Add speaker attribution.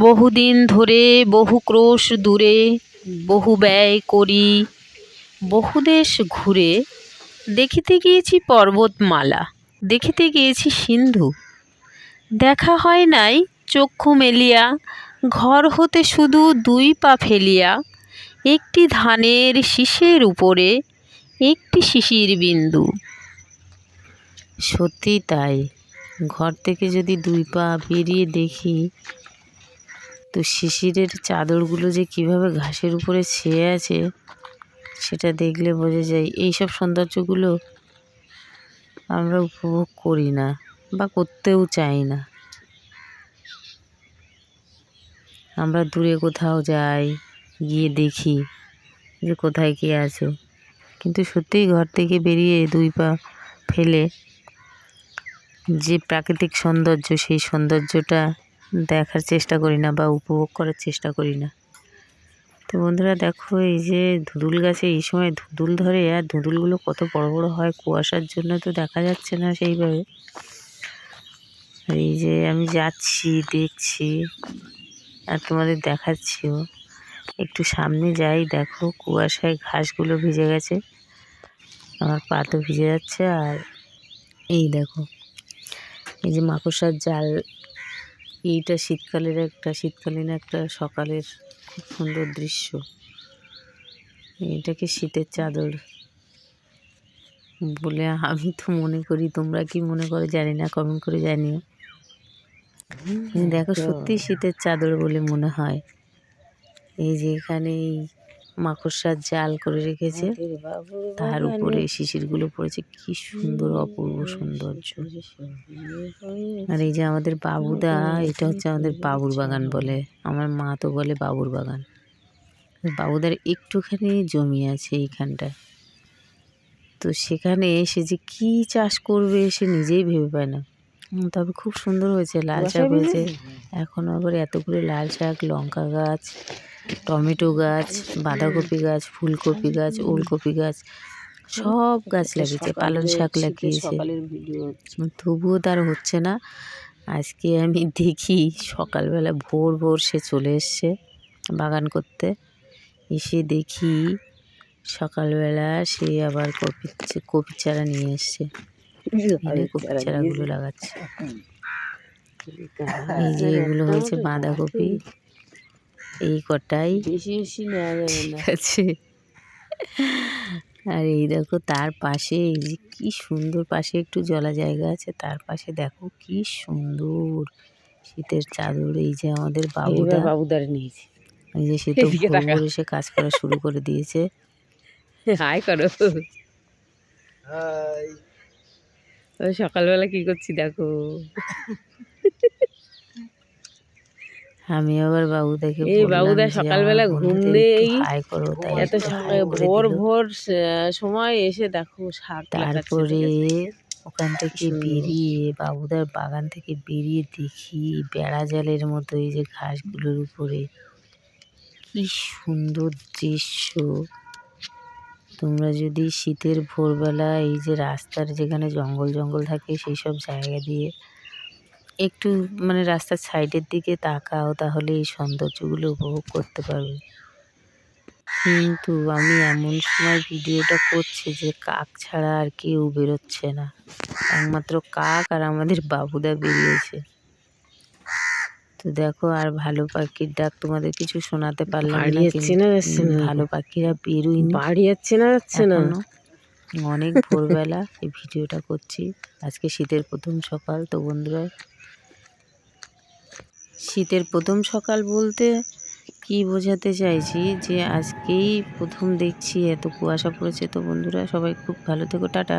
Speaker 1: বহুদিন ধরে বহু ক্রোশ দূরে, বহু ব্যয় করি বহুদেশ ঘুরে। দেখিতে গিয়েছি পর্বতমালা, দেখিতে গিয়েছি সিন্ধু। দেখা হয় নাই চক্ষু মেলিয়া, ঘর হতে শুধু দুই পা ফেলিয়া। একটি ধানের শীষের উপরে, একটি শিশির বিন্দু। সত্যি তাই, ঘর থেকে যদি দুই পা বেরিয়ে দেখি তো শিশিরের চাদরগুলো যে কীভাবে ঘাসের উপরে ছেয়ে আছে, সেটা দেখলে বোঝা যায় এইসব সৌন্দর্যগুলো আমরা উপভোগ করি না বা করতেও চাই না। আমরা দূরে কোথাও যাই, গিয়ে দেখি যে কোথায় কে আছে। কিন্তু সত্যিই ঘর থেকে বেরিয়ে দুই পা ফেলে যে প্রাকৃতিক সৌন্দর্য, সেই সৌন্দর্যটা দেখার চেষ্টা করি না বা উপভোগ করার চেষ্টা করি না। তো বন্ধুরা দেখো, এই যে ধুদুল গাছে এই সময় ধুদুল ধরে, আর ধুদুলগুলো কত বড় বড় হয় কুয়াশার জন্য তো দেখা যাচ্ছে না সেইভাবে। এই যে আমি যাচ্ছি, দেখছি, আর তোমাদের দেখাচ্ছিও। একটু সামনে যাই, দেখো কুয়াশায় ঘাসগুলো ভিজে গেছে, আমার পা তো ভিজে যাচ্ছে, আর এই দেখো, এই যে মাকড়সার জাল এইটা শীতকালের একটা শীতকালীন একটা সকালের খুব সুন্দর দৃশ্য। এটাকে শীতের চাদর বলে আমি তো মনে করি তোমরা কি মনে করো জানি না কমেন্ট করে জানিও। দেখো সত্যি শীতের চাদর বলে মনে হয়। এই যে এখানে এই মাকড়সার জাল করে রেখেছে। তার উপরে শিশিরগুলো পড়েছে। কি সুন্দর অপূর্ব সৌন্দর্য। আর এই যে আমাদের বাবুদা এটা হচ্ছে আমাদের বাবুর বাগান বলে। আমার মা তো বলে বাবুর বাগান। বাবুদার একটুখানি জমি আছে এইখানটায়। তো সেখানে এসে যে কি চাষ করবে সে নিজেই ভেবে পায় না। তবে খুব সুন্দর হয়েছে লাল শাক হয়েছে। এখন আবার এতগুলো লাল শাক লঙ্কা গাছ টমেটো গাছ বাঁধাকপি গাছ ফুলকপি গাছ ওলকপি গাছ সব গাছ লাগিয়েছে পালং শাক লাগিয়েছে। তবুও তার হচ্ছে না। আজকে আমি দেখি সকালবেলা ভোর ভোর সে চলে এসছে বাগান করতে। এসে দেখি সকালবেলা সে আবার কপি কপির চারা নিয়ে এসছে। কপির চারাগুলো লাগাচ্ছে। এই যে এগুলো হয়েছে বাঁধাকপি। এই কটাই।
Speaker 2: বেশি বেশি নেওয়া যাবে
Speaker 1: ঠিক
Speaker 2: না
Speaker 1: আছে। আর এই দেখো তার পাশে এই যে কি সুন্দর পাশে একটু জলা জায়গা আছে তার পাশে দেখো কি সুন্দর। শীতের চাদর এই যে আমাদের বাবুদা।
Speaker 2: বাবুদার বাবুদারে নিয়েছি।
Speaker 1: এই যে সে তো এসে কাজ করা শুরু করে দিয়েছে।
Speaker 2: হাই করো। সকালবেলা কি করছি দেখো?
Speaker 1: আমি আবার বাবুদাকে
Speaker 2: এই বাবুদা সকালবেলা ঘুম
Speaker 1: তাই
Speaker 2: এত ভোর ভোর সময় এসে দেখো শাক
Speaker 1: তারপরে ওখান থেকে বেরিয়ে বাবুদার বাগান থেকে বেরিয়ে দেখি বেড়া জালের মতো এই যে ঘাসগুলোর উপরে। কি সুন্দর দৃশ্য। তোমরা যদি শীতের ভোরবেলা এই যে রাস্তার যেখানে জঙ্গল জঙ্গল থাকে সেই সব জায়গা দিয়ে একটু মানে রাস্তার সাইডের দিকে তাকাও তাহলে এই সৌন্দর্যগুলো উপভোগ করতে পারবে। কিন্তু আমি এমন সময় ভিডিওটা করছি যে কাক ছাড়া আর কেউ বেরোচ্ছে না। একমাত্র কাক আর আমাদের বাবুদা বেরিয়েছে। তো দেখো আর ভালো পাখির ডাক তোমাদের কিছু শোনাতে পারলাম
Speaker 2: বাড়ি যাচ্ছে না যাচ্ছে না?
Speaker 1: ভালো পাখিরা বেরোয়নি।
Speaker 2: বাড়ি যাচ্ছে না যাচ্ছে না।
Speaker 1: অনেক ভোরবেলা এই ভিডিওটা করছি। আজকে শীতের প্রথম সকাল। তো বন্ধুরা শীতের প্রথম সকাল বলতে কি বোঝাতে চাইছি যে আজকেই প্রথম দেখছি এত কুয়াশা পড়েছে। তো বন্ধুরা সবাই খুব ভালো থেকো, টাটা।